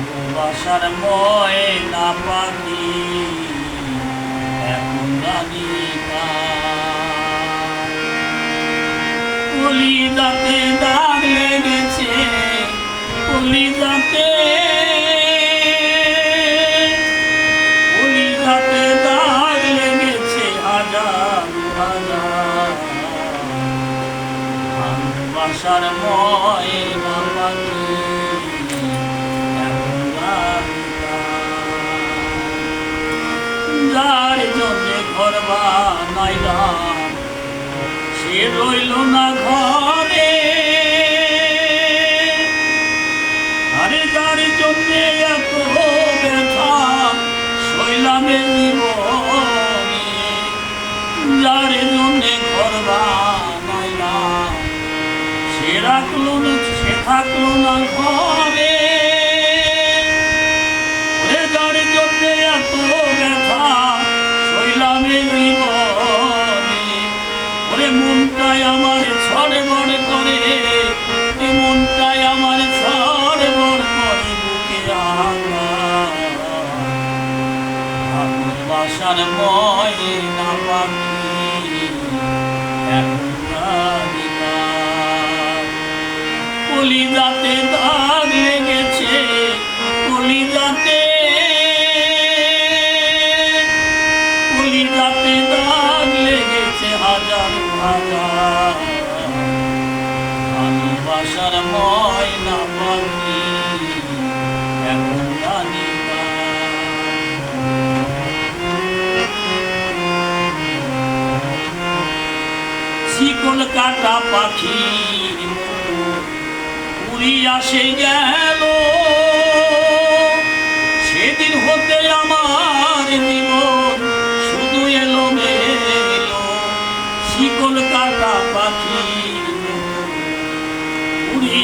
ভালোবাসার ময়না পাখি এখন জানি কলিজাতে দাগ লেগেছে কলিজাতে। কলিজাতে দাগ লেগেছে পাখি সে রইল না ঘরে। আরে যার জন্যে এত ব্যথা শৈলামে যার জন্যে ঘর বানাইলাম, সে রাখল না, সে থাকল না ঘরে। ওরে মনটাই আমার ছড়ে বড় করে এ আমার ছড়ে। ভালোবাসার ময়না পাখি। কলিজাতে লেগেছে, কলিজাতে লেগেছে হাজার হাজার। পাখি শিকল কাটা মতো উড়িয়া সে গেল। সেদিন হতে আমার জীবন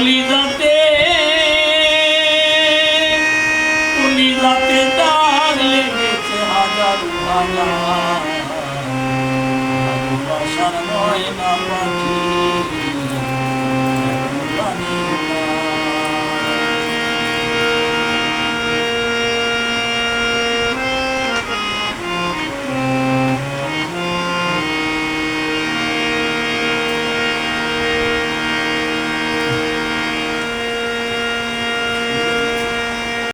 কলিজাতে কলিজাতে দাগ লেগেছে হাজার হাজার ভালোবাসার ময়না পাখি